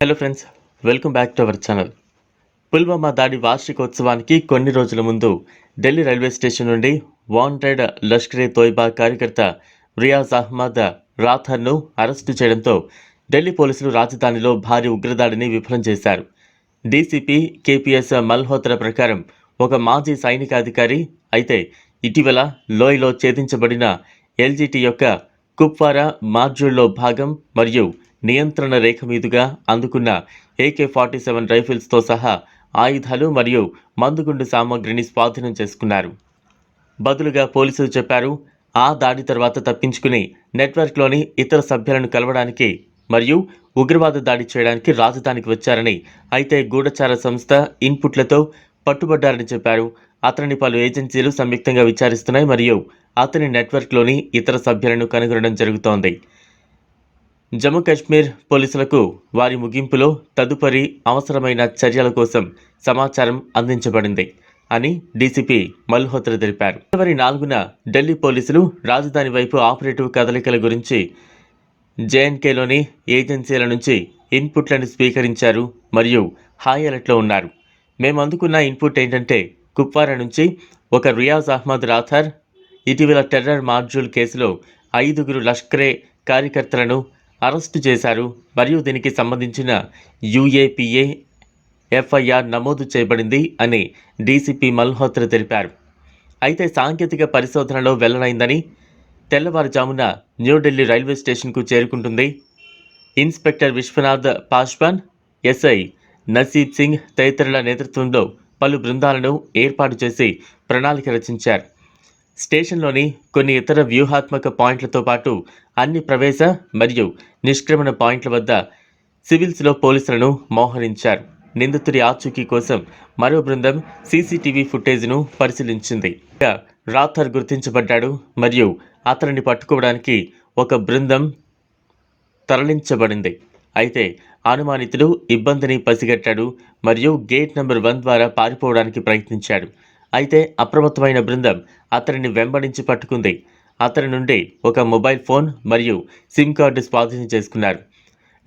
Hello friends welcome back to our channel Pulwama దాడి వార్షికోత్సవానికి కొన్ని రోజుల ముందు ఢిల్లీ రైల్వే స్టేషన్ నుండి వాంటెడ్ లష్కరే తోయిబా కార్యకర్త రియాజ్ అహ్మద్ రాథర్ను అరెస్టు చేయడంతో ఢిల్లీ పోలీసులు రాజధానిలో భారీ ఉగ్రదాడిని విఫలం చేశారు. డీసీపీ కేపీఎస్ మల్హోత్రా ప్రకారం ఒక మాజీ సైనికాధికారి అయితే ఇటీవల లోయలో ఛేదించబడిన ఎల్జీటీ యొక్క కుప్వారా మాడ్యూల్లో భాగం మరియు నియంత్రణ రేఖ మీదుగా అందుకున్న ఏకే ఫార్టీ సెవెన్ రైఫిల్స్తో సహా ఆయుధాలు మరియు మందుగుండు సామాగ్రిని స్వాధీనం చేసుకున్నారు. బదులుగా పోలీసులు చెప్పారు ఆ దాడి తర్వాత తప్పించుకుని నెట్వర్క్లోని ఇతర సభ్యులను కలవడానికి మరియు ఉగ్రవాద దాడి చేయడానికి రాజధానికి వచ్చారని అయితే గూఢచార సంస్థ ఇన్పుట్లతో పట్టుబడ్డారని చెప్పారు. అతనిని పలు ఏజెన్సీలు సంయుక్తంగా విచారిస్తున్నాయి మరియు అతని నెట్వర్క్లోని ఇతర సభ్యులను కనుగొనడం జరుగుతోంది. జమ్మూ కాశ్మీర్ పోలీసులకు వారి ముగింపులో తదుపరి అవసరమైన చర్యల కోసం సమాచారం అందించబడింది అని డీసీపీ మల్హోత్రా తెలిపారు. ఫిబ్రవరి నాలుగున ఢిల్లీ పోలీసులు రాజధాని వైపు ఆపరేటివ్ కదలికల గురించి జేఎన్కేలోని ఏజెన్సీల నుంచి ఇన్పుట్లను స్వీకరించారు మరియు హై అలర్ట్లో ఉన్నారు. మేము అందుకున్న ఇన్పుట్ ఏంటంటే కుప్వారా నుంచి ఒక రియాజ్ అహ్మద్ రాథర్ ఇటీవల టెర్రర్ మాడ్యూల్ కేసులో ఐదుగురు లష్కరే కార్యకర్తలను అరెస్టు చేశారు. మరియు దీనికి సంబంధించిన యూఏపీఏ ఎఫ్ఐఆర్ నమోదు చేయబడింది అని డీసీపీ మల్హోత్రా తెలిపారు. అయితే సాంకేతిక పరిశోధనలో వెల్లడైందని తెల్లవారుజామున న్యూఢిల్లీ రైల్వే స్టేషన్కు చేరుకుంటుంది. ఇన్స్పెక్టర్ విశ్వనాథ్ పాశ్వాన్ ఎస్ఐ నసీబ్ సింగ్ తదితరుల నేతృత్వంలో పలు బృందాలను ఏర్పాటు చేసి ప్రణాళిక రచించారు. స్టేషన్లోని కొన్ని ఇతర వ్యూహాత్మక పాయింట్లతో పాటు అన్ని ప్రవేశ మరియు నిష్క్రమణ పాయింట్ల వద్ద సివిల్స్లో పోలీసులను మోహరించారు. నిందితుడి ఆచూకీ కోసం మరో బృందం సీసీటీవీ ఫుటేజ్ను పరిశీలించింది. రాథర్ గుర్తించబడ్డాడు మరియు అతనిని పట్టుకోవడానికి ఒక బృందం తరలించబడింది. అయితే అనుమానితుడు ఇబ్బందిని పసిగట్టాడు మరియు గేట్ నెంబర్ వన్ ద్వారా పారిపోవడానికి ప్రయత్నించాడు. అయితే అప్రమత్తమైన బృందం అతనిని వెంబడించి పట్టుకుంది. అతని నుండి ఒక మొబైల్ ఫోన్ మరియు సిమ్ కార్డు స్వాధీనం చేసుకున్నారు.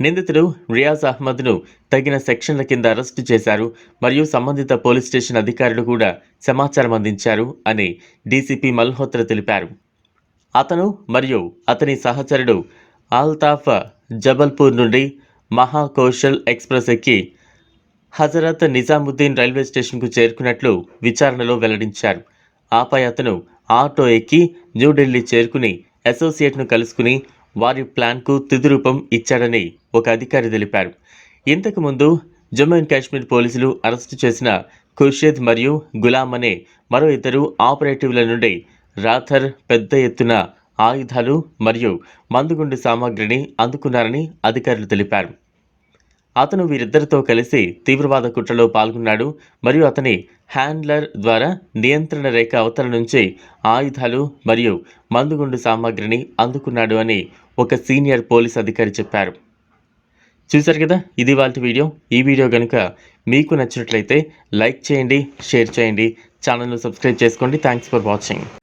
నిందితుడు రియాజ్ అహ్మద్ను తగిన సెక్షన్ల కింద అరెస్టు చేశారు మరియు సంబంధిత పోలీస్ స్టేషన్ అధికారులు కూడా సమాచారం అందించారు అని డీసీపీ మల్హోత్రా తెలిపారు. అతను మరియు అతని సహచరుడు ఆల్తాఫ్ జబల్పూర్ నుండి మహాకౌశల్ ఎక్స్ప్రెస్ ఎక్కి హజరత్ నిజాముద్దీన్ రైల్వే స్టేషన్కు చేరుకున్నట్లు విచారణలో వెల్లడించారు. ఆపై అతను ఆటో ఎక్కి న్యూఢిల్లీ చేరుకుని అసోసియేట్ను కలుసుకుని వారి ప్లాన్కు తుదిరూపం ఇచ్చాడని ఒక అధికారి తెలిపారు. ఇంతకుముందు జమ్మూ అండ్ కాశ్మీర్ పోలీసులు అరెస్టు చేసిన ఖుర్షీద్ మరియు గులాం అనే మరో ఇద్దరు ఆపరేటివ్ల నుండి రాథర్ పెద్ద ఎత్తున ఆయుధాలు మరియు మందుగుండు సామాగ్రిని అందుకున్నారని అధికారులు తెలిపారు. అతను వీరిద్దరితో కలిసి తీవ్రవాద కుట్రలో పాల్గొన్నాడు మరియు అతని హ్యాండ్లర్ ద్వారా నియంత్రణ రేఖ అవతల నుంచి ఆయుధాలు మరియు మందుగుండు సామాగ్రిని అందుకున్నాడు అని ఒక సీనియర్ పోలీస్ అధికారి చెప్పారు. చూశారు కదా? ఇది వాళ్ళ వీడియో. ఈ వీడియో కనుక మీకు నచ్చినట్లయితే లైక్ చేయండి షేర్ చేయండి ఛానల్ను సబ్స్క్రైబ్ చేసుకోండి. Thanks for watching.